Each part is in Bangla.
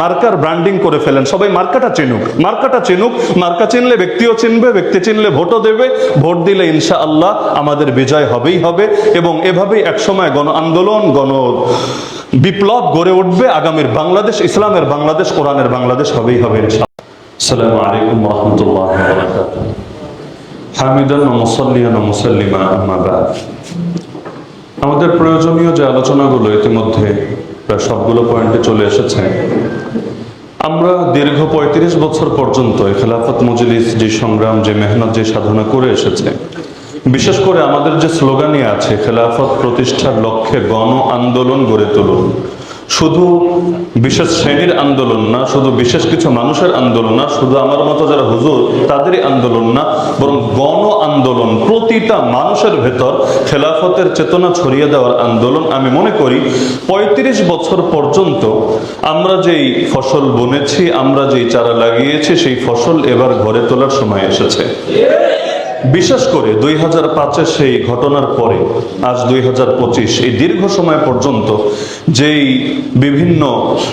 মার্কার ব্র্যান্ডিং করে ফেলেন। সবাই মার্কাটা চিনুক। মার্কাটা চিনুক, মার্কা চিনলে ব্যক্তিও চিনবে, ব্যক্তি চিনলে ভোটও দেবে। ভোট দিলে ইনশা আল্লাহ আমাদের বিজয় হবেই হবে এবং এভাবেই একসময় গণ আন্দোলন, গণ বিপ্লব গড়ে উঠবে। আগামীর বাংলাদেশ, ইসলামের বাংলাদেশ, কোরআনের বাংলাদেশ হবেই হবে আসসালামু আলাইকুম রহমতুল্লাহ হামিদান মুসল্লিয়ান মুসল্লিমা আমাদের প্রয়োজনীয় যে আলোচনাগুলো ইতিমধ্যে প্রায় সবগুলো পয়েন্টে চলে এসেছে। আমরা দীর্ঘ পঁয়ত্রিশ বছর পর্যন্ত খেলাফত মজলিস, যে সংগ্রাম, যে মেহনত, যে সাধনা করে এসেছে। বিশেষ করে আমাদের যে স্লোগানই আছে, খেলাফত প্রতিষ্ঠার লক্ষ্যে গণ আন্দোলন গড়ে তুলুন। শুধু বিশেষ শ্রেণির আন্দোলন না, শুধু বিশেষ কিছু মানুষের আন্দোলন না, শুধু আমার মতো যারা হুজুর, তাদেরই আন্দোলন না, বরং গণ আন্দোলন, প্রতিটা মানুষের ভেতর খেলাফতের চেতনা ছড়িয়ে দেওয়ার আন্দোলন আমি মনে করি। ৩৫ বছর পর্যন্ত আমরা যেই ফসল বুনেছি, আমরা যেই চারা লাগিয়েছি, সেই ফসল এবার ঘরে তোলার সময় এসেছে। বিশেষ করে দুই হাজার পাঁচের সেই ঘটনার পরে, আজ দুই হাজার পঁচিশ, এই দীর্ঘ সময় পর্যন্ত যেই বিভিন্ন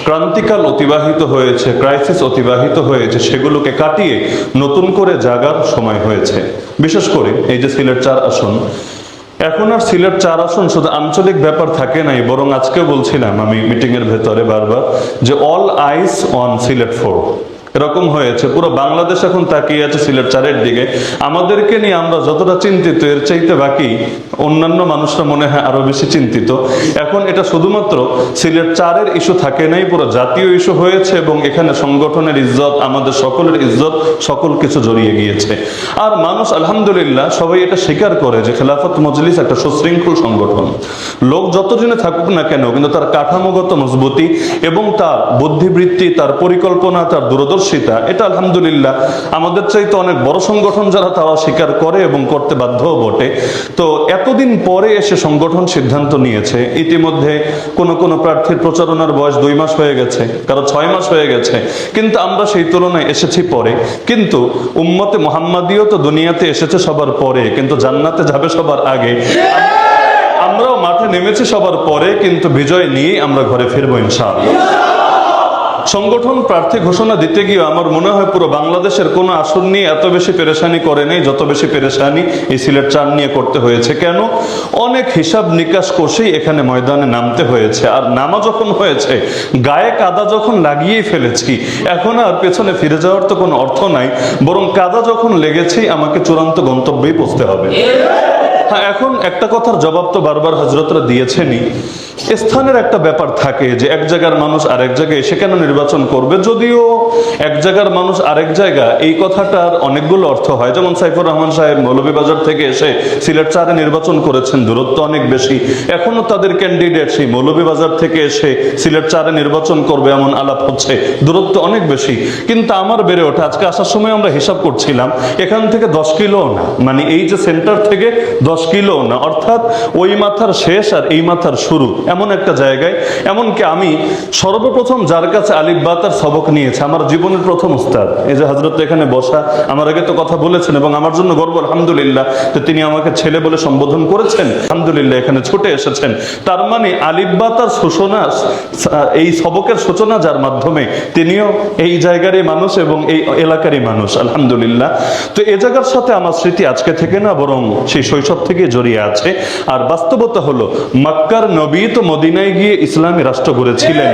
ক্রান্তিকাল অতিবাহিত হয়েছে ক্রাইসিস অতিবাহিত হয়েছে, সেগুলোকে কাটিয়ে নতুন করে জাগার সময় হয়েছে। বিশেষ করে এই যে সিলেট চার আসন, এখন আর সিলেট চার আসন শুধু আঞ্চলিক ব্যাপার থাকে নাই, বরং আজকে বলছিলাম আমি মিটিং এর ভেতরে বারবার যে all eyes on Sylhet four এরকম হয়েছে। পুরো বাংলাদেশ এখন তাকিয়ে আছে সিলেট চারের দিকে। আমাদেরকে নিয়ে আমরা যতটা চিন্তিত, এর চাইতে বাকি অন্যান্য মানুষরা মনে হয় আরও বেশি চিন্তিত। এখন এটা শুধুমাত্র সিলেট চারের ইস্যু থাকে নাই, পুরো জাতীয় ইস্যু হয়েছে এবং এখানে সংগঠনের ইজ্জত, আমাদের সকলের ইজ্জত, সকল কিছু জড়িয়ে গিয়েছে। আর মানুষ, আলহামদুলিল্লাহ, সবাই এটা স্বীকার করে যে খেলাফত মজলিস একটা সুশৃঙ্খল সংগঠন। লোক যতদিনে থাকুক না কেন, কিন্তু তার কাঠামোগত মজবুতি এবং তার বুদ্ধিবৃত্তি, তার পরিকল্পনা, তার দূরদর্শিতা এটা আলহামদুলিল্লাহ। আমাদের চাইতে অনেক বড় সংগঠন যারা তারা স্বীকার করে এবং করতে বাধ্যও বটে। তো এতদিন পরে এসে সংগঠন সিদ্ধান্ত নিয়েছে। ইতিমধ্যে কোন কোন প্রার্থীর প্রচারণার বয়স দুই মাস হয়ে গেছে, কারও ছয় মাস হয়ে গেছে। কিন্তু আমরা সেই তুলনায় এসেছি পরে। কিন্তু উম্মতে মোহাম্মদীয় তো দুনিয়াতে এসেছে সবার পরে, কিন্তু জান্নাতে যাবে সবার আগে। আমরাও মাঠে নেমেছি সবার পরে, কিন্তু বিজয় নিয়েই আমরা ঘরে ফিরবো ইনশাআল্লাহ। সংগঠন প্রার্থী ঘোষণা দিতে গিয়ে আমার মনে হয় পুরো বাংলাদেশের কোনো আসন নিয়ে এত বেশি পেরেশানি করে নেই, যত বেশি পেরেশানি এই সিলেট চার নিয়ে করতে হয়েছে। কেন? অনেক হিসাব নিকাশ কষেই এখানে ময়দানে নামতে হয়েছে। আর নামা যখন হয়েছে, গায়ে কাদা যখন লাগিয়েই ফেলেছি, এখন আর পেছনে ফিরে যাওয়ার তো কোনো অর্থ নাই, বরং কাদা যখন লেগেছেই আমাকে চূড়ান্ত গন্তব্যেই পৌঁছতে হবে। হ্যাঁ এখন একটা কথার জবাব তো বারবার হজরতরা দিয়েছেনই। স্থানের একটা ব্যাপার থাকে যে এক জায়গার মানুষ আরেক জায়গায় এসে কেন নির্বাচন করবে? যদিও এক জায়গার মানুষ আরেক জায়গা, এই কথাটার অনেকগুলো অর্থ হয়। যেমন সাইফুর রহমান সাহেব মৌলভীবাজার থেকে এসে সিলেট চারে নির্বাচন করেছেন, দূরত্ব অনেক বেশি। এখনও তাদের ক্যান্ডিডেট সেই মৌলভীবাজার থেকে এসে সিলেট চারে নির্বাচন করবে এমন আলাপ হচ্ছে। দূরত্ব অনেক বেশি। কিন্তু আমার বেড়ে ওঠে, আজকে আসার সময় আমরা হিসাব করছিলাম, এখান থেকে দশ কিলো না। মানে এই যে সেন্টার থেকে দশ কিলো না। অর্থাৎ ওই মাথার শেষ আর এই মাথার শুরু। এমন একটা জায়গায়, এমনকি আমি সর্বপ্রথম যার কাছে আলিফ বা তার সবক নিয়েছে, আমার জীবনের প্রথম উস্তাদ। এই যে হজরত এখানে বসা, আমার আগে তো কথা বলেছেন এবং আমার জন্য গর্ব, আলহামদুলিল্লাহ, যে তিনি আমাকে ছেলে বলে সম্বোধন করেছেন, আলহামদুলিল্লাহ, এখানে ছুটে এসেছেন। তার মানে আলিফ বা তার সূচনা, এই সবকের সূচনা যার মাধ্যমে তিনিও এই জায়গারই মানুষ এবং এই এলাকারই মানুষ, আলহামদুলিল্লাহ। তো এ জায়গার সাথে আমার স্মৃতি আজকে থেকে না, বরং সেই শৈশব থেকে জড়িয়ে আছে। আর বাস্তবতা হলো, মক্কার নবী তো মদিনায় গিয়ে ইসলামী রাষ্ট্র গড়েছিলেন।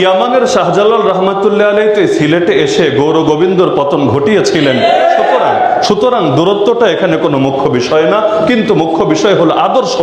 ইয়ামানের শাহজালাল রহমতুল্লাহ আলাই তো সিলেটে এসে গৌর গোবিন্দর পতন ঘটিয়েছিলেন। সুতরাং সুতরাং দূরত্বটা এখানে কোনো মুখ্য বিষয় না, কিন্তু মুখ্য বিষয় হলো আদর্শ।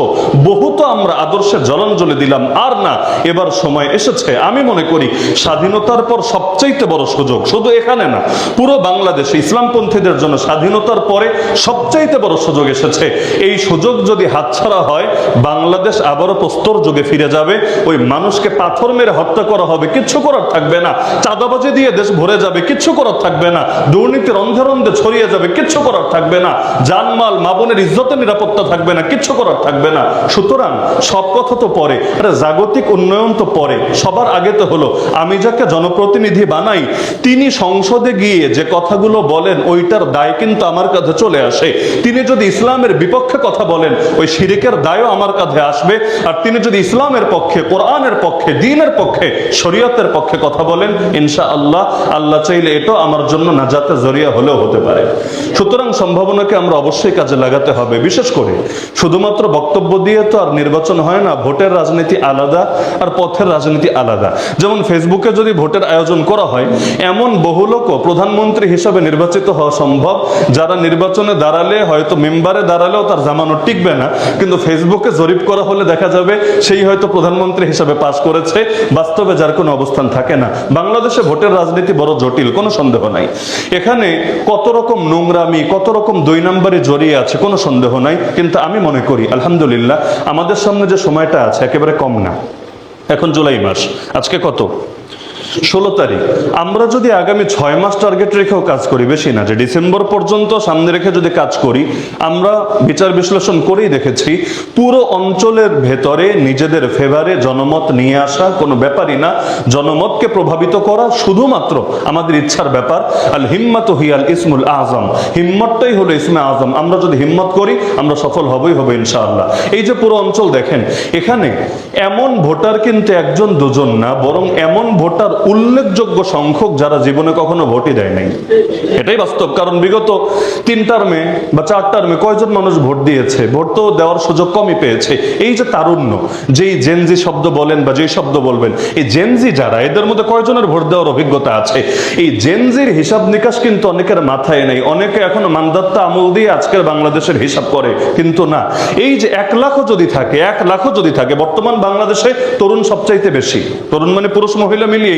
বহু তো আমরা আদর্শের জলাঞ্জলি দিলাম, আর না, এবার সময় এসেছে। আমি মনে করি স্বাধীনতার পর সবচাইতে বড় সুযোগ, শুধু এখানে না, পুরো বাংলাদেশে ইসলামপন্থীদের জন্য স্বাধীনতার পরে সবচাইতে বড় সুযোগ এসেছে। এই সুযোগ যদি হাতছাড়া হয়, বাংলাদেশ আবারও প্রস্তর যুগে ফিরে যাবে। ওই মানুষকে পাথর মেরে হত্যা করা হবে কিচ্ছু করার থাকবে না। চাঁদাবাজি দিয়ে দেশ ভরে যাবে কিচ্ছু করার থাকবে না। দুর্নীতির অন্ধে ছড়িয়ে যাবে কিচ্ছু কিচ্ছু করার থাকবে না। জানমাল মাবনের ইজ্জতের নিরাপত্তা থাকবে না, কিচ্ছু করার থাকবে না। সুতরাং সব কথা তো পরে জাগতিক উন্নয়ন তো পরে, সবার আগে তো হলো, আমি যাকে জনপ্রতিনিধি বানাই, তিনি সংসদে গিয়ে যে কথাগুলো বলেন, ওইটার দায় কিন্তু আমার কাছে চলে আসে। তিনি যদি ইসলামের বিপক্ষে কথা বলেন, ওই শিরিকের দায়ও আমার কাছে আসবে। আর তিনি যদি ইসলামের পক্ষে, কোরআনের পক্ষে, দিনের পক্ষে, শরীয়তের পক্ষে কথা বলেন ইনশা আল্লাহ আল্লাহ চাইলে এটাও আমার জন্য নাজাতের জরিয়া হলেও হতে পারে। সুতরাং সম্ভাবনাকে আমরা অবশ্যই কাজে লাগাতে হবে। বিশেষ করে শুধুমাত্র বক্তব্য দিয়ে তো আর নির্বাচন হয় না, ভোটের রাজনীতি আলাদা আর পথের রাজনীতি আলাদা। যেমন ফেসবুকে যদি ভোটের আয়োজন করা হয়, এমন বহু লোকও প্রধানমন্ত্রী হিসাবে নির্বাচিত হওয়া সম্ভব, যারা নির্বাচনে দাঁড়ালে হয়তো মেম্বারে দাঁড়ালেও তার জামানো টিকবে না, কিন্তু ফেসবুকে জরিপ করা হলে দেখা যাবে সেই হয়তো প্রধানমন্ত্রী হিসাবে পাশ করেছে, বাস্তবে যার কোনো অবস্থান থাকে না। বাংলাদেশে ভোটের রাজনীতি বড় জটিল, কোনো সন্দেহ নাই। এখানে কত রকম নোংরামি কত রকম দুই নম্বরে জড়িয়ে আছে, কোনো সন্দেহ নাই, কিন্তু আমি মনে করি, আলহামদুলিল্লাহ, আমাদের সামনে যে সময়টা আছে, একেবারে কম না। এখন জুলাই মাস, আজকে কত? ষোলো তারিখ। আমরা যদি আগামী ছয় মাস টার্গেট রেখেও কাজ করি, বেশি না, যে ডিসেম্বর পর্যন্ত সামনে রেখে যদি কাজ করি, আমরা বিচার বিশ্লেষণ করেই দেখেছি, পুরো অঞ্চলের ভেতরে নিজেদের ফেভারে জনমত নিয়ে আসা কোনো ব্যাপারই না। জনমতকে প্রভাবিত করা শুধুমাত্র আমাদের ইচ্ছার ব্যাপার। আল হিম্মত হিয়াল ইসমুল আজম হিম্মতটাই হলো ইসমে আজম আমরা যদি হিম্মত করি, আমরা সফল হবই হবে ইনশাআল্লাহ। এই যে পুরো অঞ্চল দেখেন, এখানে এমন ভোটার কিন্তু একজন দুজন না, বরং এমন ভোটার উল্লেখযোগ্য সংখ্যক যারা জীবনে কখনো ভোটই দেয় নাই। এটাই বাস্তব। কারণ বিগত তিন টার্মে বা চার টার্মে কয়জন মানুষ ভোট দিয়েছে? ভোট তো দেওয়ার সুযোগ কমই পেয়েছে। এই যে তারুণ্য, যেই জেনজি শব্দ বলেন বা যেই শব্দ বলবেন, এই জেনজি যারা, এদের মধ্যে কয়জনের ভোট দেওয়ার অভিজ্ঞতা আছে? এই জেনজির হিসাব নিকাশ কিন্তু অনেকের মাথায় নেই। অনেকে এখনও মানদাত্তা আমল দিয়ে আজকের বাংলাদেশের হিসাব করে, কিন্তু না। এই যে এক লাখও যদি থাকে, এক লাখও যদি থাকে, বর্তমান বাংলাদেশে তরুণ সবচাইতে বেশি। তরুণ মানে পুরুষ, মহিলা মিলিয়ে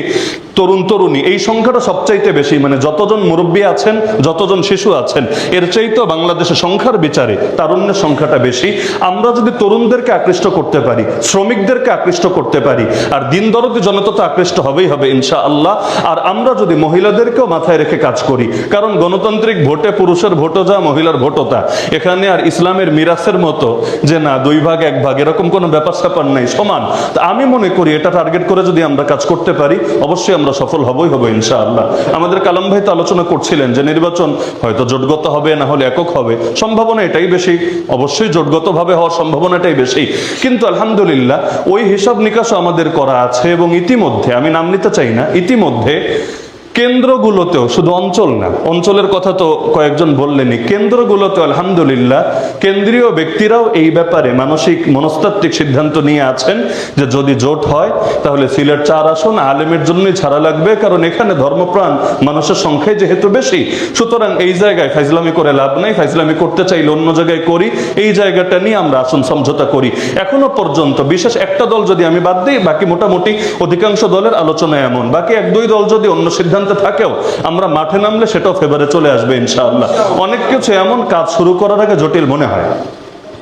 তরুণ তরুণী, এই সংখ্যাটা সবচাইতে বেশি মানে যতজন মুরব্বী আছেন, যতজন শিশু আছেন, এর চাইতেও বাংলাদেশে সংখ্যার বিচারে তারুণ্যের সংখ্যাটা বেশি। আমরা যদি তরুণদেরকে আকৃষ্ট করতে পারি, শ্রমিকদেরকে আকৃষ্ট করতে পারি, আর দিন দরদি জনতা তো আকৃষ্ট হবেই হবে ইনশা আল্লাহ আর আমরা যদি মহিলাদেরকেও মাথায় রেখে কাজ করি, কারণ গণতান্ত্রিক ভোটে পুরুষের ভোটও যা, মহিলার ভোটও তা। এখানে আর ইসলামের মিরাসের মতো যে না, দুই ভাগ, এক ভাগ, এরকম কোনো ব্যাপার স্যাপার নাই, সমান। তা আমি মনে করি, এটা টার্গেট করে যদি আমরা কাজ করতে পারি অবশ্যই আমরা সফল হবই হব, ইনশাআল্লাহ। আমাদের কালাম ভাই তো আলোচনা করছিলেন যে নির্বাচন হয়তো জোটগত হবে, না হলে একক হবে। সম্ভাবনা এটাই বেশি। অবশ্যই জোটগতভাবে হওয়ার সম্ভাবনাটাই বেশি। কিন্তু আলহামদুলিল্লাহ, ওই হিসাব নিকাশও আমাদের করা আছে এবং ইতিমধ্যে, আমি নাম নিতে চাই না, ইতিমধ্যে কেন্দ্রগুলোতেও, শুধু অঞ্চল না, অঞ্চলের কথা তো কয়েকজন বললেনই কেন্দ্রগুলোতে আলহামদুলিল্লাহ কেন্দ্রীয় ব্যক্তিরাও এই ব্যাপারে মানসিক মনস্তাত্ত্বিক সিদ্ধান্ত নিয়ে আছেন যে যদি জোট হয়, তাহলে সিলেট চার আসন আলেমের জন্যই ছাড়া লাগবে, কারণ এখানে ধর্মপ্রাণ মানুষের সংখ্যাই যেহেতু বেশি। সুতরাং এই জায়গায় ফাইজলামি করে লাভ নেই, ফাইজলামি করতে চাইলে অন্য জায়গায় করি, এই জায়গাটা নিয়ে আমরা আসন সমঝোতা করি। এখনও পর্যন্ত বিশেষ একটা দল যদি আমি বাদ দিই, বাকি মোটামুটি অধিকাংশ দলের আলোচনা এমন, বাকি এক দুই দল যদি অন্য সিদ্ধান্তে থাকেও, আমরা মাঠে নামলে সেটাও ফেভারে চলে আসবে ইনশাআল্লাহ। অনেক কিছু এমন কাজ শুরু করার আগে জটিল মনে হয়।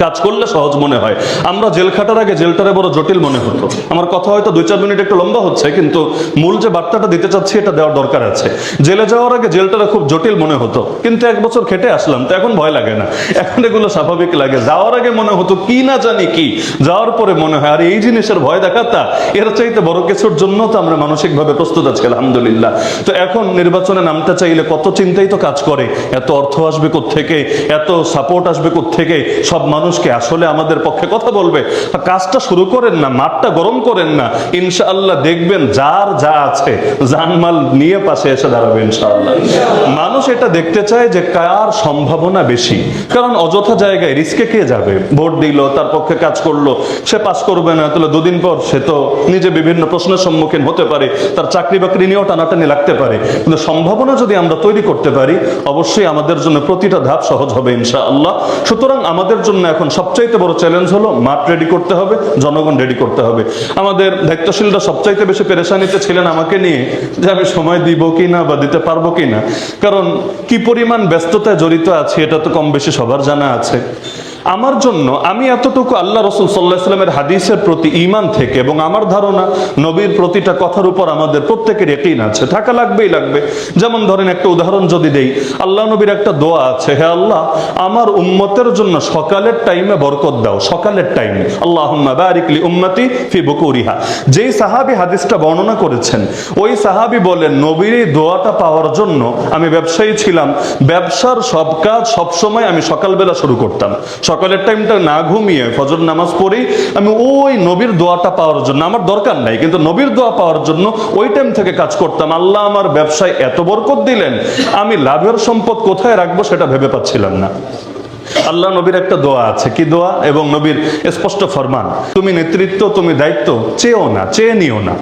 কাজ করলে সহজ মনে হয়। আমরা জেল খাটার আগে জেলটারে বড় জটিল মনে হতো। আমার কথা হয়তো দুই চার মিনিট একটু লম্বা হচ্ছে, কিন্তু মূল যে বার্তাটা দিতে চাচ্ছি এটা দেওয়ার দরকার আছে। জেলে যাওয়ার আগে জেলটারে খুব জটিল মনে হতো, কিন্তু এক বছর খেটে আসলাম, তো এখন ভয় লাগে না। এখন এগুলো স্বাভাবিক লাগে। যাওয়ার আগে মনে হতো কি না জানি কি, যাওয়ার পরে মনে হয়, আর এই জিনিসের ভয় দেখাতা, এর চাইতে বড় কিছুর জন্য তো আমরা মানসিকভাবে প্রস্তুত আছি, আলহামদুলিল্লাহ। তো এখন নির্বাচনে নামতে চাইলে কত চিন্তাই তো কাজ করে, এত অর্থ আসবে থেকে এত সাপোর্ট আসবে থেকে সব মানুষকে আসলে আমাদের পক্ষে কথা বলবে। কাজটা শুরু করেন না, মাঠটা গরম করেন না। ইনশাআল্লাহ দেখবেন যার যা আছে, জানমাল নিয়ে পাশে এসে দাঁড়াবে ইনশাআল্লাহ। মানুষ এটা দেখতে চায় যে কার সম্ভাবনা বেশি। কারণ অযথা জায়গায় রিস্কে কে যাবে? ভোট দিল, তার পক্ষে কাজ করল, সে পাস করবে না, তাহলে দুদিন পর সে তো নিজে বিভিন্ন প্রশ্নের সম্মুখীন হতে পারে, তার চাকরি বাকরি নিয়েও টানাটানি লাগতে পারে। কিন্তু সম্ভাবনা যদি আমরা তৈরি করতে পারি, অবশ্যই আমাদের জন্য প্রতিটা ধাপ সহজ হবে ইনশাআল্লাহ। সুতরাং আমাদের জন্য এখন সবচাইতে বড় চ্যালেঞ্জ হলো মাঠ রেডি করতে হবে, জনগণ রেডি করতে হবে। আমাদের দায়িত্বশীলরা সবচাইতে বেশি পেরেশানিতে ছিলেন আমাকে নিয়ে যে আমি সময় দিব কি না বা দিতে পারব কি না। কারণ কি পরিমাণ ব্যস্ততায় জড়িত আছে এটা তো কম বেশি সবার জানা আছে। আমার জন্য আমি এতটুকু আল্লাহ রসুল সাল্লাহ ইসলামের হাদিসের প্রতি ইমান থেকে এবং আমার ধারণা নবীর প্রতিটা কথার উপর আমাদের প্রত্যেকের একইন আছে, থাকা লাগবেই লাগবে। যেমন ধরেন একটা উদাহরণ যদি দেই, আল্লাহ নবীর একটা দোয়া আছে, হে আল্লাহ, আমার উম্মতের জন্য সকালের টাইমে বরকত দাও, সকালের টাইমে। আল্লাহ বারিকলি উম্মতি ফি বুকুরিহা। যেই সাহাবি হাদিসটা বর্ণনা করেছেন, ওই সাহাবি বলেন, নবীর এই দোয়াটা পাওয়ার জন্য আমি ব্যবসায়ী ছিলাম, ব্যবসার সব কাজ সবসময় আমি সকালবেলা শুরু করতাম। সকালের টাইমটা না ঘুমিয়ে ফজর নামাজ পড়ি, আমি ওই নবীর দোয়াটা পাওয়ার জন্য, আমার দরকার নাই, কিন্তু নবীর দোয়া পাওয়ার জন্য ওই টাইম থেকে কাজ করতাম। আল্লাহ আমার ব্যবসায় এত বরকত দিলেন, আমি লাভের সম্পদ কোথায় রাখব সেটা ভেবে পাচ্ছিলাম না। আল্লাহ নবীর একটা দোয়া আছে। কি দোয়া? এবং নবীর স্পষ্ট ফরমান। তুমি নেতৃত্ব, তুমি দায়িত্ব, চেয়েও না, চেয়ে নিও না।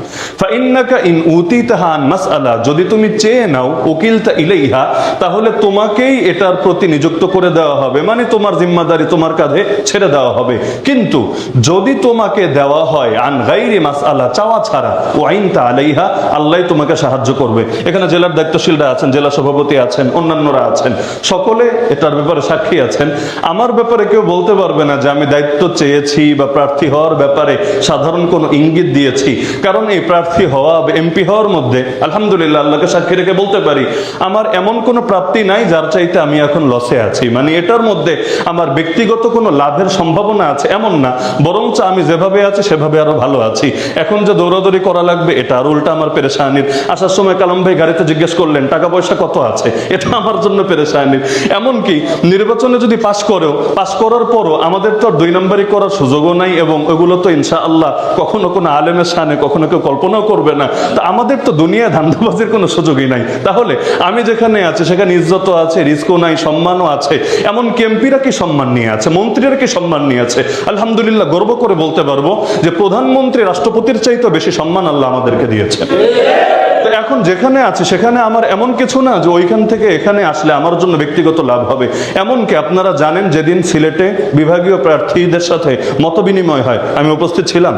ইন উতিতাহা আন মাসআলা। যদি তুমি চেয়ে নাও, উকিলতা ইলাইহা, তাহলে তোমাকেই এটার প্রতি নিযুক্ত করে দেওয়া হবে। মানে তোমার জিম্মাদারি তোমার কাঁধে ছেড়ে দেওয়া হবে। কিন্তু যদি তোমাকে দেওয়া হয়, আন গাইরি মাসআলা, চাওয়া ছাড়া ও আইনতা আলাইহা, আল্লাহ তোমাকে সাহায্য করবে। এখানে জেলার দায়িত্বশীলরা আছেন, জেলা সভাপতি আছেন, অন্যান্যরা আছেন। সকলে এটার ব্যাপারে সাক্ষী আছেন। আমার ব্যাপারে কেউ বলতে পারবে না যে আমি দায়িত্ব চেয়েছি বা প্রার্থী হওয়ার ব্যাপারে সাধারণ কোনো ইঙ্গিত দিয়েছি। কারণ এই প্রার্থী হওয়া এমপি হওয়ার মধ্যে, আলহামদুলিল্লাহ, আল্লাহকে সাক্ষী রেখে বলতে পারি, আমার এমন কোনো প্রাপ্তি নাই যার চাইতে আমি এখন লসে আছি। মানে এটার মধ্যে আমার ব্যক্তিগত কোনো লাভের সম্ভাবনা আছে এমন না, বরঞ্চ আমি যেভাবে আছি, সেভাবে আরও ভালো আছি। এখন যে দৌড়াদৌড়ি করা লাগবে, এটা আর উল্টা আমার পেরেশানির। আসার সময় কালাম ভাই গাড়িতে জিজ্ঞেস করলেন, টাকা পয়সা কত আছে? এটা আমার জন্য পেরেশানির। এমনকি নির্বাচনে যদি পাশ করেও পাশ করার পরও আমাদের তো দুই নম্বরই করার সুযোগও নাই এবং ওগুলো তো ইনশা আল্লাহ কখনো কোনো আলেমের সানে কখনো কেউ কল্পনাও করবে না। তা আমাদের তো দুনিয়া ধান্দাবাজির কোনো সুযোগই নাই। তাহলে আমি যেখানে আছি, সেখানে ইজ্জতও আছে রিস্কও নাই, সম্মানও আছে। এমন এমপিরা কি সম্মান নিয়ে আছে? মন্ত্রীরা কি সম্মান নিয়ে আছে? আলহামদুলিল্লাহ গর্ব করে বলতে পারব যে প্রধানমন্ত্রী রাষ্ট্রপতির চাইতে বেশি সম্মান আল্লাহ আমাদেরকে দিয়েছে। এখন যেখানে আছে, সেখানে আমার এমন কিছু না যে ওইখান থেকে এখানে আসলে আমার জন্য ব্যক্তিগত লাভ হবে। এমনকি আপনারা জানেন যেদিন সিলেটে বিভাগীয় প্রার্থীদের সাথে মত বিনিময় হয়, আমি উপস্থিত ছিলাম।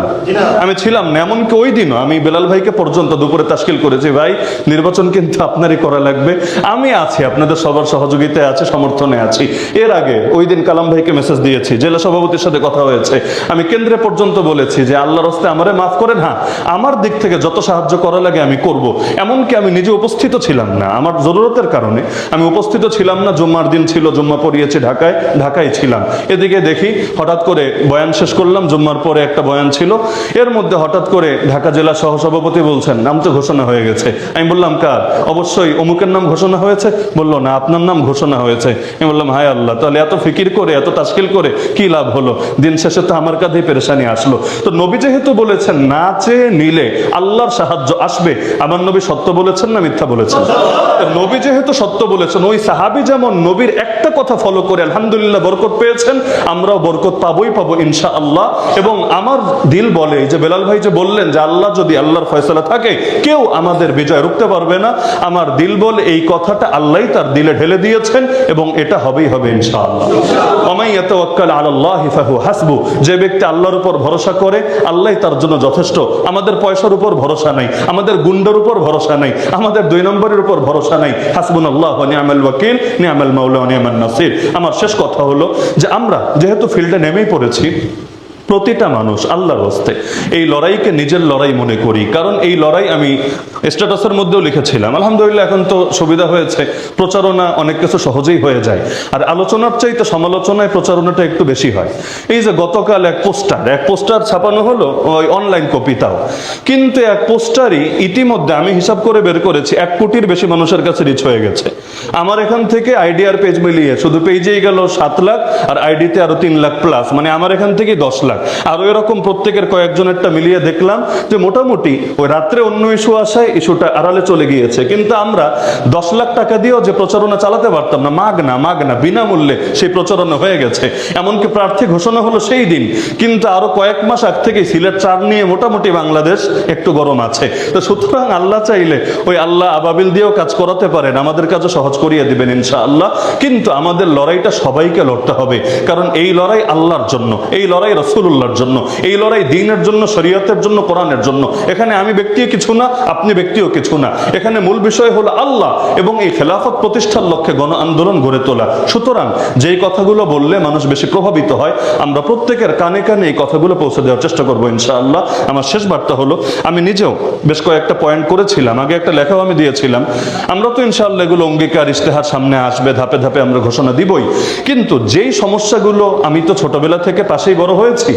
আমি ছিলাম না, এমনকি ওই দিনও আমি বেলাল ভাইকে পর্যন্ত দুপুরে তাস্কিল করেছি, ভাই, নির্বাচন কিন্তু আপনারই করা লাগবে। আমি আছি, আপনাদের সবার সহযোগিতায় আছে, সমর্থনে আছি। এর আগে ওই দিন কালাম ভাইকে মেসেজ দিয়েছি, জেলা সভাপতির সাথে কথা হয়েছে। আমি কেন্দ্রে পর্যন্ত বলেছি যে, আল্লাহর হস্তে আমারে মাফ করেন হ্যাঁ আমার দিক থেকে যত সাহায্য করা লাগে আমি করব। এমনকি আমি নিজে উপস্থিত ছিলাম না, আমার জরুরতের কারণে আমি উপস্থিত ছিলাম না, জুম্মার দিন ছিল, জুম্মা পড়িয়েছি ঢাকায়। ঢাকায় ছিলাম। এদিকে দেখি হঠাৎ করে বয়ান শেষ করলাম, জুম্মার পরে একটা বয়ান ছিল। এর মধ্যে হঠাৎ করে ঢাকা জেলা সহসভাপতি বলছেন, নাম তো ঘোষণা হয়ে গেছে। আমি বললাম, কার? অবশ্যই অমুকের নাম ঘোষণা হয়েছে? বলল, না, আপনার নাম ঘোষণা হয়েছে। আমি বললাম, হায় আল্লাহ, তাহলে এত ফিকির করে, এত তাস্কিল করে কি লাভ হলো? দিন শেষে তো আমার কাঁধেই পেরেশানি আসলো। তো নবী যেহেতু বলেছেন, না চেয়ে নিলে আল্লাহর সাহায্য আসবে। আমার নবী সত্য বলেছেন না মিথ্যা বলেছেন? নবী যেহেতু সত্য বলেছেন, ওই সাহাবি যেমন নবীর একটা কথা ফলো করে আলহামদুলিল্লাহ বরকত পেয়েছেন, আমরাও বরকত পাবোই, পাবো ইনশা আল্লাহ এবং আমার দিল বলে যে বেলাল ভাই যে বললেন যে আল্লাহ যদি আল্লাহর ফয়সলা থাকে, কেউ আমাদের বিজয় রুখতে পারবে না। আমার দিল বলে, এই কথাটা আল্লাহ তার দিলে ঢেলে দিয়েছেন এবং এটা হবেই হবে ইনশা আল্লাহ ওমাই ইয়াতাওয়াক্কাল আলাল্লাহি ফাহু হাসবু। যে ব্যক্তি আল্লাহর উপর ভরসা করে আল্লাহ তার জন্য যথেষ্ট। আমাদের পয়সার উপর ভরসা নাই, আমাদের গুন্ডার উপর ভরসা নাই, আমাদের দুই নম্বরের উপর ভরসা নাই। হাসবুন আল্লাহ নিয়ামাল ওয়াকিল, নিয়ামাল মাওলা নিয়ামাল নাসির। আমার শেষ কথা হলো যে আমরা যেহেতু ফিল্ডে নেমেই পড়েছি প্রতিটা মানুষ আল্লাহর হস্তে। এই লড়াইকে নিজের লড়াই মনে করি। কারণ এই লড়াই আমি স্ট্যাটাসের মধ্যেও লিখেছিলাম। আলহামদুলিল্লাহ এখন তো সুবিধা হয়েছে। প্রচারণা অনেক কিছু সহজেই হয়ে যায়। আর আলোচনার চাইতে সমালোচনায় প্রচারণাটা একটু বেশি হয়। এই যে গতকাল এক পোস্টার এক পোস্টার ছাপানো হলো ওই অনলাইন কপিতাও কিন্তু এক পোস্টারই ইতিমধ্যে আমি হিসাব করে বের করেছি, এক কোটির বেশি মানুষের কাছে রিচ হয়ে গেছে। আমার এখান থেকে আইডিয়ার পেজ মিলিয়ে শুধু পেজেই গেল সাত লাখ আর আইডিতে আরও তিন লাখ প্লাস মানে আমার এখান থেকে দশ লাখ। আরও এরকম প্রত্যেকের কয়েকজনেরটা মিলিয়ে দেখলাম যে মোটামুটি ওই রাত্রে অন্য ইস্যু আসায় ইস্যুটা আড়ালে চলে গিয়েছে। কিন্তু আমরা দশ লাখ টাকা দিয়েও যে প্রচারণা চালাতে পারতাম না, মাগ না মাগ না, বিনামূল্যে সেই প্রচারণা হয়ে গেছে। এমনকি প্রার্থী ঘোষণা হলো সেই দিন। কিন্তু আরও কয়েক মাস আগ থেকে সিলেট চার নিয়ে মোটামুটি বাংলাদেশ একটু গরম আছে। তো সুতরাং আল্লাহ চাইলে ওই আল্লাহ আবাবিল দিয়েও কাজ করাতে পারেন, আমাদের কাজও সহজ করিয়ে দিবেন ইনশা আল্লাহ কিন্তু আমাদের লড়াইটা সবাইকে লড়তে হবে, কারণ এই লড়াই আল্লাহর জন্য, এই লড়াই রসুল রসুল্লাহর জন্য, এই লড়াই দিনের জন্য, শরীয়তের জন্য, কোরআনের জন্য। এখানে আমি ব্যক্তিও কিছু না, আপনি ব্যক্তিও কিছু না। এখানে মূল বিষয় হলো আল্লাহ এবং এই খেলাফত প্রতিষ্ঠার লক্ষ্যে গণ আন্দোলন গড়ে তোলা। সুতরাং যেই কথাগুলো বললে মানুষ বেশি প্রভাবিত হয়, আমরা প্রত্যেকের কানে কানে এই কথাগুলো পৌঁছে দেওয়ার চেষ্টা করব ইনশাআল্লাহ। আমার শেষ বার্তা হলো, আমি নিজেও বেশ কয়েকটা পয়েন্ট করেছিলাম, আগে একটা লেখাও আমি দিয়েছিলাম। আমরা তো ইনশাআল্লাহ এগুলো অঙ্গীকার, ইশতেহার সামনে আসবে, ধাপে ধাপে আমরা ঘোষণা দিবই। কিন্তু যেই সমস্যাগুলো আমি তো ছোটবেলা থেকে পাশেই বড় হয়েছি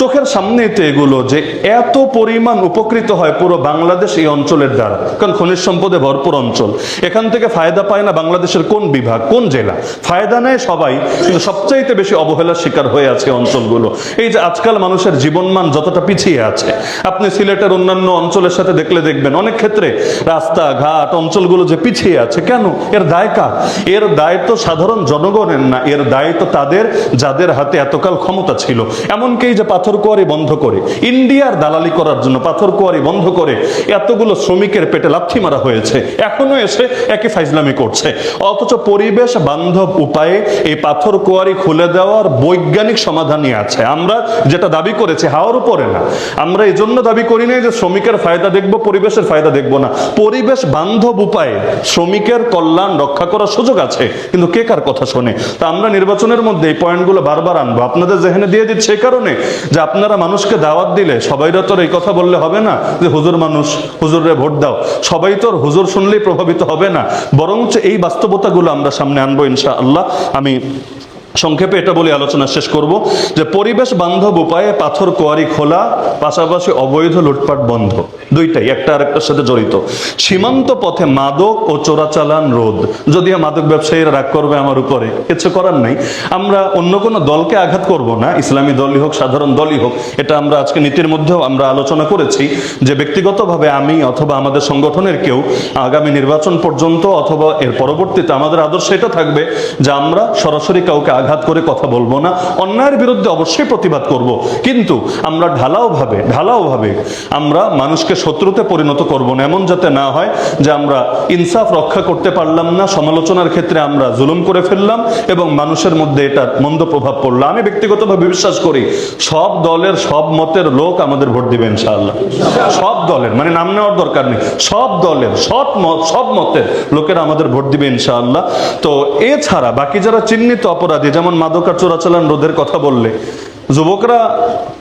চোখের সামনেই তো এগুলো যে এত পরিমাণ উপকৃত হয় পুরো বাংলাদেশ এই অঞ্চলের দ্বারা। কারণ খনিজ সম্পদে ভরপুর অঞ্চল। এখান থেকে ফায়দা পায় না বাংলাদেশের কোন বিভাগ, কোন জেলা। ফায়দা নেয় সবাই, কিন্তু সবচাইতে বেশি অবহেলার শিকার হয়ে আছে অঞ্চলগুলো। এই যে আজকাল মানুষের জীবনমান যতটা পিছিয়ে আছে, আপনি সিলেটের অন্যান্য অঞ্চলের সাথে দেখলে দেখবেন, অনেক ক্ষেত্রে রাস্তা ঘাট অঞ্চলগুলো যে পিছিয়ে আছে, কেন? এর দায় কার? এর দায় তো সাধারণ জনগণের না, এর দায় তো তাদের, যাদের হাতে এতকাল ক্ষমতা ছিল। এমনকি যে পাথর কুয়ারি বন্ধ করে। ইন্ডিয়ার দালালি করার জন্য পাথর কুয়ারি বন্ধ করে এতগুলো শ্রমিকের পেটে লাথি মারা হয়েছে। এখনও এসে একই ফাইজলামি করছে। অথচ পরিবেশ বান্ধব উপায়ে এই পাথর কুয়ারি খুলে দেওয়ার বৈজ্ঞানিক সমাধানই আছে। আমরা যেটা দাবি করেছি হাওয়ার উপরে না। আমরা এই জন্য দাবি করি নাই যে শ্রমিকের ফায়দা দেখব, পরিবেশের ফায়দা দেখব না। পরিবেশ বান্ধব উপায়ে শ্রমিকের কল্যাণ রক্ষা করার সুযোগ আছে। কিন্তু কে কার কথা শোনে? তা আমরা নির্বাচনের মধ্যে এই পয়েন্টগুলো বারবার আনব। আপনাদের যেখানে দিয়ে দিচ্ছে এই কারণে। যে আপনারা মানুষকে দাওয়াত দিলে সবাইরা তোর এই কথা বললে হবে না যে হুজুর মানুষ হুজুরে ভোট দাও। সবাই তোর হুজুর শুনলেই প্রভাবিত হবে না। বরঞ্চ এই বাস্তবতাগুলো আমরা সামনে আনব ইনশা আল্লাহ আমি সংক্ষেপে এটা বলে আলোচনা শেষ করব যে পরিবেশ বান্ধব উপায়ে পাথর কোয়ারি খোলা, পাশাপাশি অবৈধ লুটপাট বন্ধ। দুইটাই, একটা আরেকটার সাথে জড়িত। সীমান্ত পথে মাদক ও চোরাচালান রোধ। যদিও মাদক ব্যবসায়ীরা রাগ করবে আমার উপরে, কিছু করার নাই। আমরা অন্য কোনো দলকে আঘাত করব না, ইসলামী দলই হোক, সাধারণ দলই হোক। এটা আমরা আজকে নীতির মধ্যেও আমরা আলোচনা করেছি যে ব্যক্তিগতভাবে আমি অথবা আমাদের সংগঠনের কেউ আগামী নির্বাচন পর্যন্ত অথবা এর পরবর্তীতে আমাদের আদর্শ এটা থাকবে যে আমরা সরাসরি কাউকে আঘাত করে কথা বলব না, অন্যায়ের বিরুদ্ধে অবশ্যই প্রতিবাদ করব। কিন্তু আমরা ঢালাও ভাবে ঢালাও ভাবে আমরা মানুষকে শত্রুতে পরিণত করব না, এমন যাতে না হয় যে আমরা ইনসাফ রক্ষা করতে পারলাম না, সমালোচনার ক্ষেত্রে আমরা জুলুম করে ফেললাম এবং মানুষের মধ্যে এটা মন্দ প্রভাব পড়ল। আমি ব্যক্তিগতভাবে বিশ্বাস করি, সব দলের, সব মতের লোক আমাদের ভোট দিবে ইনশাআল্লাহ। সব দলের মানে নাম নেওয়ার দরকার নেই, সব দলের, সব মত সব মতের লোকেরা আমাদের ভোট দিবে ইনশাআল্লাহ। তো এছাড়া বাকি যারা চিহ্নিত অপরাধী যেমন মাদকার চোরাচালান রোধের কথা বললে। যুবকরা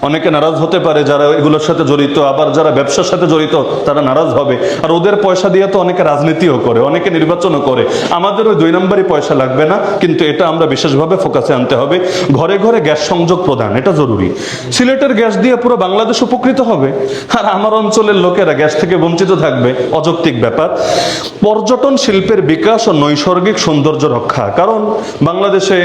অনেকে নারাজ হতে পারে যারা এগুলোর সাথে জড়িত, আবার যারা ব্যবসার সাথে জড়িত, তারা নারাজ হবে। আর ওদের পয়সা দিয়ে তো অনেকে রাজনীতিও করে, অনেকে নির্বাচনও করে। আমাদের ওই দুই নম্বরই পয়সা লাগবে না, কিন্তু এটা আমরা বিশেষভাবে ফোকাসে আনতে হবে। ঘরে ঘরে গ্যাস সংযোগ প্রদান এটা জরুরি। সিলেটের গ্যাস দিয়ে পুরো বাংলাদেশ উপকৃত হবে। আর আমার অঞ্চলের লোকেরা গ্যাস থেকে বঞ্চিত থাকবে, অযৌক্তিক ব্যাপার। পর্যটন শিল্পের বিকাশ ও নৈসর্গিক সৌন্দর্য রক্ষা, কারণ বাংলাদেশে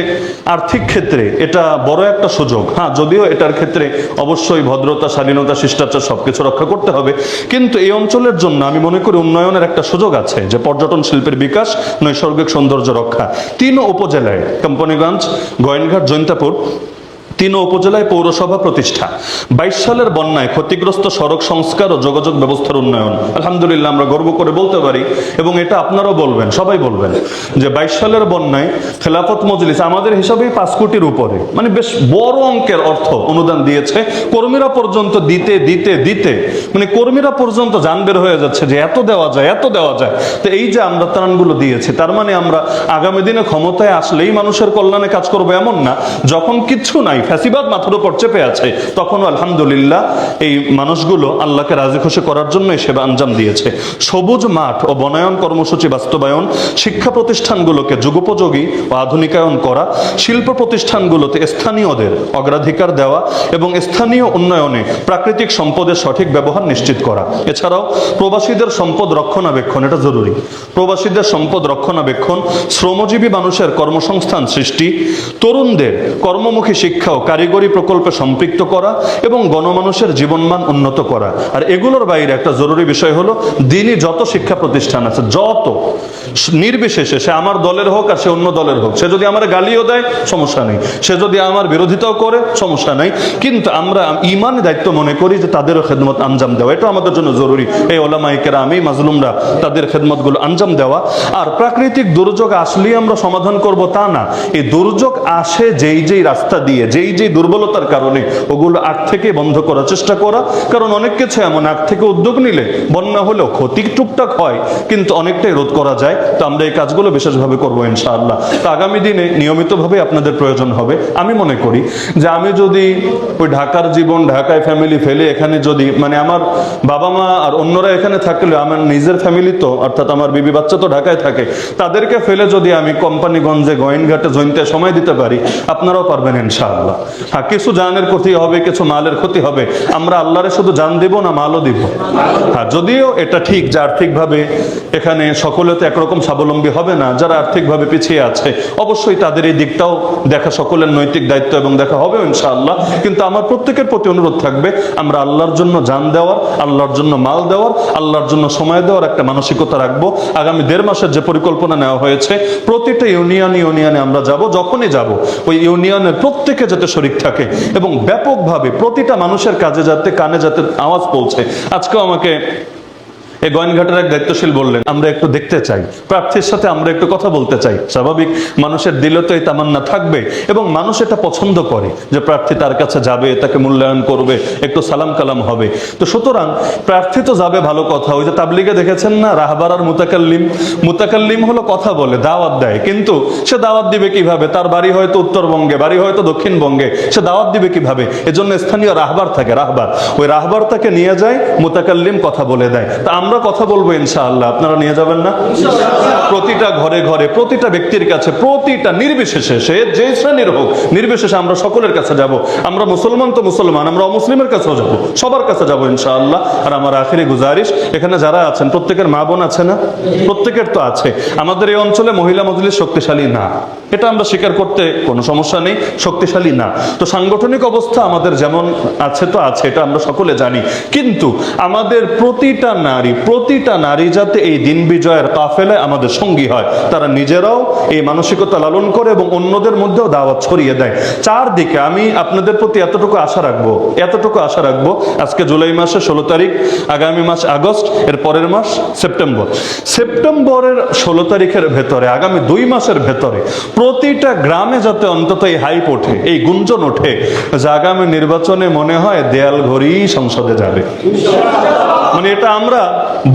আর্থিক ক্ষেত্রে এটা বড় একটা সুযোগ। হ্যাঁ যদিও এটার ক্ষেত্রে অবশ্যই ভদ্রতা, স্বাধীনতা, শিষ্টাচার সবকিছু রক্ষা করতে হবে। কিন্তু এই অঞ্চলের জন্য আমি মনে করি উন্নয়নের একটা সুযোগ আছে, যে পর্যটন শিল্পের বিকাশ, নৈসর্গিক সৌন্দর্য রক্ষা। তিন উপজেলায়, কোম্পানিগঞ্জ গোয়েনঘাট জৈন্তাপুর তিন উপজেলায় পৌরসভা প্রতিষ্ঠা। বাইশ সালের বন্যায় ক্ষতিগ্রস্ত সড়ক সংস্কার ও যোগাযোগ ব্যবস্থার উন্নয়ন। আলহামদুলিল্লাহ, আমরা গর্ব করে বলতে পারি এবং এটা আপনারাও বলবেন, সবাই বলবেন, যে বাইশ সালের বন্যায় খেলাফত মজলিস আমাদের হিসাবেই পাঁচ কোটির উপরে। মানে বেশ বড় অঙ্কের অর্থ অনুদান দিয়েছে। কর্মীরা পর্যন্ত দিতে দিতে দিতে মানে কর্মীরা পর্যন্ত যান বের হয়ে যাচ্ছে যে এত দেওয়া যায়, এত দেওয়া যায়। তো এই যে আমরা ত্রাণগুলো দিয়েছি, তার মানে আমরা আগামী দিনে ক্ষমতায় আসলেই মানুষের কল্যাণে কাজ করব এমন না। যখন কিচ্ছু নাই ফ্যাসিবাদ মাথার উপর চেপে আছে তখন আলহামদুলিল্লাহ এই মানুষগুলো আল্লাহকে রাজি খুশি করার জন্য সেবা আঞ্জাম দিয়েছে। সবুজ মাঠ ও বনায়ন কর্মসূচি বাস্তবায়ন, শিক্ষা প্রতিষ্ঠানগুলোকে যুগোপযোগী ও আধুনিকায়ন করা, শিল্প প্রতিষ্ঠানগুলোতে স্থানীয়দের অগ্রাধিকার দেওয়া এবং স্থানীয় উন্নয়নে প্রাকৃতিক সম্পদের সঠিক ব্যবহার নিশ্চিত করা। এছাড়াও প্রবাসীদের সম্পদ রক্ষণাবেক্ষণ, এটা জরুরি। প্রবাসীদের সম্পদ রক্ষণাবেক্ষণ, শ্রমজীবী মানুষের কর্মসংস্থান সৃষ্টি, তরুণদের কর্মমুখী শিক্ষা ও কারিগরি প্রকল্পে সম্পৃক্ত করা এবং গণমানুষের জীবনমান উন্নত করা। আর এগুলোর বাইরে একটা জরুরি বিষয় হলো, দিনই যত শিক্ষা প্রতিষ্ঠান আছে, যত নির্বিশেষে সে আমার দলের হোক আর সে অন্য দলের হোক, সে যদি আমার গালিও দেয়, সমস্যা নেই। সে যদি আমার বিরোধিতাও করে, সমস্যা নেই। কিন্তু আমরা ইমান দায়িত্ব মনে করি যে তাদেরও খেদমত আঞ্জাম দেওয়া। এটা আমাদের জন্য জরুরি। এই ওলামাইকেরা আমি মাজলুমরা তাদের খেদমতগুলো আঞ্জাম দেওয়া। আর প্রাকৃতিক দুর্যোগ আসলেই আমরা সমাধান করব তা না। এই দুর্যোগ আসে যেই যেই রাস্তা দিয়ে, যেই যে দুর্বলতার কারণে ওগুলো আগ থেকে বন্ধ করার চেষ্টা করা। কারণ অনেক কিছু এমন আগ থেকে উদ্যোগ নিলে বন্যা হলেও ক্ষতি টুকটাক হয়, কিন্তু অনেকটাই রোধ করা যায়। তো আমরা এই কাজগুলো বিশেষভাবে করব ইনশাআল্লাহ। তো আগামী দিনে নিয়মিতভাবে আপনাদের প্রয়োজন হবে, আমি মনে করি যে আমি যদি ওই ঢাকার জীবন, ঢাকায় ফ্যামিলি ফেলে এখানে যদি মানে আমার বাবা মা আর অন্যরা এখানে থাকলেও আমার নিজের ফ্যামিলি তো, অর্থাৎ আমার বিবি বাচ্চা তো ঢাকায় থাকে, তাদেরকে ফেলে যদি আমি কোম্পানিগঞ্জে, গোয়েনঘাটে, জৈনতে সময় দিতে পারি, আপনারাও পারবেন ইনশাআল্লাহ। হ্যাঁ কিছু জানের ক্ষতি হবে, কিছু মালের ক্ষতি হবে। আমরা আল্লাহরে শুধু জান দিব না মালও দিব। হ্যাঁ যদিও এটা ঠিক যে আর্থিকভাবে এখানে সকলে তো একরকম স্বাবলম্বী হবে না, যারা আর্থিকভাবে পিছিয়ে আছে, অবশ্যই তাদের এই দিকটাও দেখা সকলের নৈতিক দায়িত্ব এবং দেখা হবে ইনশাআল্লাহ। কিন্তু আমার প্রত্যেকের প্রতি অনুরোধ থাকবে, আমরা আল্লাহর জন্য জান দেওয়ার, আল্লাহর জন্য মাল দেওয়ার, আল্লাহর জন্য সময় দেওয়ার একটা মানসিকতা রাখব। আগামী দেড় মাসের যে পরিকল্পনা নেওয়া হয়েছে, প্রতিটা ইউনিয়ন ইউনিয়নে আমরা যাব, যখনই যাব, ওই ইউনিয়নের প্রত্যেকে যাতে শরিক থাকে এবং ব্যাপকভাবে প্রতিটা মানুষের কাজে যাতে কানে যাতে আওয়াজ পৌঁছে। আজকেও আমাকে এই গোয়েনঘাটের এক দায়িত্বশীল বললেন, আমরা একটু দেখতে চাই। প্রার্থীর সাথে আমরা একটু কথা বলতে চাই। স্বাভাবিক, মানুষের দিলে তো এই তামান্না থাকবে এবং মানুষ এটা পছন্দ করে যে প্রার্থী তার কাছে যাবে, তাকে মূল্যায়ন করবে, একটু সালাম কালাম হবে। তো সুতরাং প্রার্থী তো যাবে ভালো কথা। ওই যে তাবলিগে দেখেছেন না রাহবার আর মুতাকাল্লিম? মুতাকাল্লিম হলো কথা বলে, দাওয়াত দেয়। কিন্তু সে দাওয়াত দিবে কীভাবে? তার বাড়ি হয়তো উত্তরবঙ্গে, বাড়ি হয়তো দক্ষিণবঙ্গে। সে দাওয়াত দিবে কীভাবে? এজন্য স্থানীয় রাহবার থাকে, রাহবার। ওই রাহবার তাকে নিয়ে যায়, মুতাকাল্লিম কথা বলে দেয়। তা আমরা কথা বলব ইনশাআল্লাহ। আপনারা নিয়ে যাবেন না? প্রতিটা ঘরে ঘরে প্রতিটা ব্যক্তির কাছে প্রতিটা নির্বিশেষে সে যে শ্রেণির হোক নির্বিশেষে আমরা সকলের কাছে যাব। আমরা মুসলমান তো মুসলমান আমরা অমুসলিমের কাছেও যাব। সবার কাছে যাব ইনশাআল্লাহ। আর আমার আখেরি গুজারিশ এখানে যারা আছেন প্রত্যেকের মা বোন আছে না? প্রত্যেকের তো আছে। আমাদের এই অঞ্চলে মহিলা মজলিস শক্তিশালী না। এটা আমরা স্বীকার করতে কোনো সমস্যা নেই শক্তিশালী না। তো সাংগঠনিক অবস্থা আমাদের যেমন আছে তো আছে এটা আমরা সকলে জানি। কিন্তু আমাদের প্রতিটা নারী প্রতিটা নারী যাতে এই দিন বিজয়ের কাফেলায় আমাদের সঙ্গী হয়, তারা নিজেরাও এই মানসিকতা লালন করে এবং অন্যদের মধ্যেও দাওয়াত ছড়িয়ে দেয়। চারদিকে আমি আপনাদের প্রতি এতটুকু আশা রাখব, এতটুকু আশা রাখব, আজকে জুলাই মাসে ষোলো তারিখ, আগামী মাস আগস্ট, এর পরের মাস সেপ্টেম্বর। সেপ্টেম্বরের ষোলো তারিখের ভেতরে, আগামী দুই মাসের ভেতরে প্রতিটা গ্রামে যাতে অন্তত এই হাইপ ওঠে, এই গুঞ্জন ওঠে যে আগামী নির্বাচনে মনে হয় দেয়াল ঘড়ি সংসদে যাবে। মানে এটা আমরা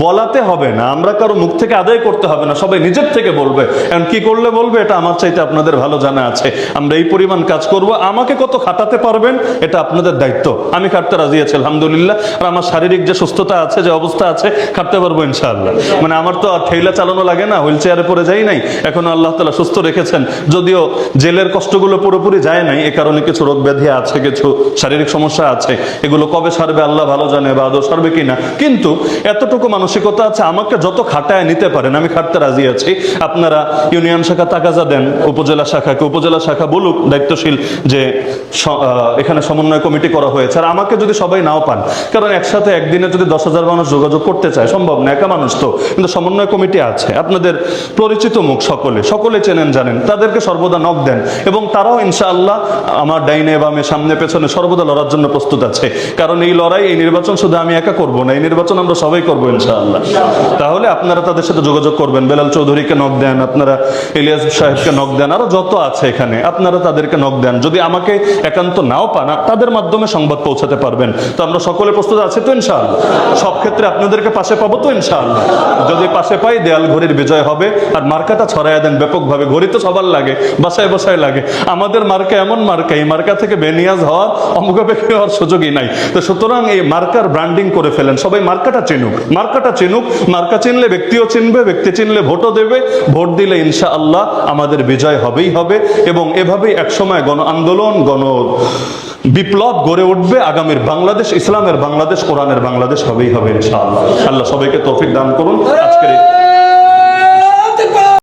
বলাতে হবে না, আমরা কারও মুখ থেকে আদায় করতে হবে না, সবাই নিজের থেকে বলবে। এখন কি করলে বলবে, এটা আমার চাইতে আপনাদের ভালো জানা আছে। আমরা এই পরিমাণ কাজ করব, আমাকে কত খাটাতে পারবেন, এটা আপনাদের দায়িত্ব। আমি খাটতে রাজি আছি, আলহামদুলিল্লাহ। আর আমার শারীরিক যে সুস্থতা আছে, যে অবস্থা আছে, খাটতে পারব ইনশাআল্লাহ। মানে আমার তো আর ঠেলা চালানো লাগে না, হুইল চেয়ারে পরে যাই নাই, এখন আল্লাহ তালা সুস্থ রেখেছেন। যদিও জেলের কষ্টগুলো পুরোপুরি যায় নাই, এ কারণে কিছু রোগ ব্যাধি আছে, কিছু শারীরিক সমস্যা আছে। এগুলো কবে সারবে, আল্লাহ ভালো জানে, বা আদৌ সারবে কিনা কিন্তু এতটুকু মানসিকতা আছে, আমাকে যত খাটায় নিতে পারেন, আমি খাটতে রাজি আছি। আপনারা ইউনিয়ন শাখা তাকাজা দেন, উপজেলা শাখাকে উপজেলা শাখা বলুক, দায়িত্বশীল যে এখানে সমন্বয় কমিটি করা হয়েছে। আর আমাকে যদি সবাই নাও পান, কারণ একসাথে একদিনে যদি দশ হাজার মানুষ যোগাযোগ করতে চায়, সম্ভব না, একা মানুষ তো, কিন্তু সমন্বয় কমিটি আছে। আপনাদের পরিচিত মুখ সকলে সকলে চেনেন, জানেন, তাদেরকে সর্বদা নক দেন, এবং তারাও ইনশাআল্লাহ আমার ডাইনে বামে, সামনে, পেছনে সর্বদা লড়ার জন্য প্রস্তুত আছে। কারণ এই লড়াই, এই নির্বাচন শুধু আমি একা করব না, এই আমরা সবাই করব ইনশাআল্লাহ। তাহলে আপনারা তাদের সাথে যোগাযোগ করবেন। বেলাল চৌধুরীকে নক দেন, আপনারা ইলিয়াস সাহেবকে নক দেন, আরও যত আছে এখানে, আপনারা তাদেরকে নক দেন। যদি আমাকে একান্ত নাও পান তাদের মাধ্যমে সংবাদ পৌঁছাতে পারবেন। তো আমরা সকলে প্রস্তুত আছি তো ইনশাআল্লাহ? সব ক্ষেত্রে আপনাদেরকে পাশে পাবো তো ইনশাআল্লাহ? যদি পাশে পাই, দেয়াল ঘড়ির বিজয় হবে, আর মার্কাটা ছড়াইয়া দেন ব্যাপকভাবে। ঘড়ি তো সবার লাগে, বাসায় বাসায় লাগে। আমাদের মার্কা এমন মার্কা, এই মার্কা থেকে বেনিয়াজ হওয়ার অমুখাপেক্ষি হওয়ার সুযোগই নাই। তো সুতরাং এই মার্কার ব্র্যান্ডিং করে ফেলেন। সবাই মার্কাটা চিনুক মার্কাটা চিনুক, মার্কা চিনলে ব্যক্তিও চিনবে, ব্যক্তি চিনলে ভোটও দেবে, ভোট দিলে ইনশা আল্লাহ আমাদের বিজয় হবেই হবে এবং এভাবেই একসময় গণ আন্দোলন, গণ বিপ্লব গড়ে উঠবে, আগামীর বাংলাদেশ, ইসলামের বাংলাদেশ, কোরআনের বাংলাদেশ হবেই হবে ইনশাআল্লাহ। আল্লাহ সবাইকে তৌফিক দান করুন। আজকের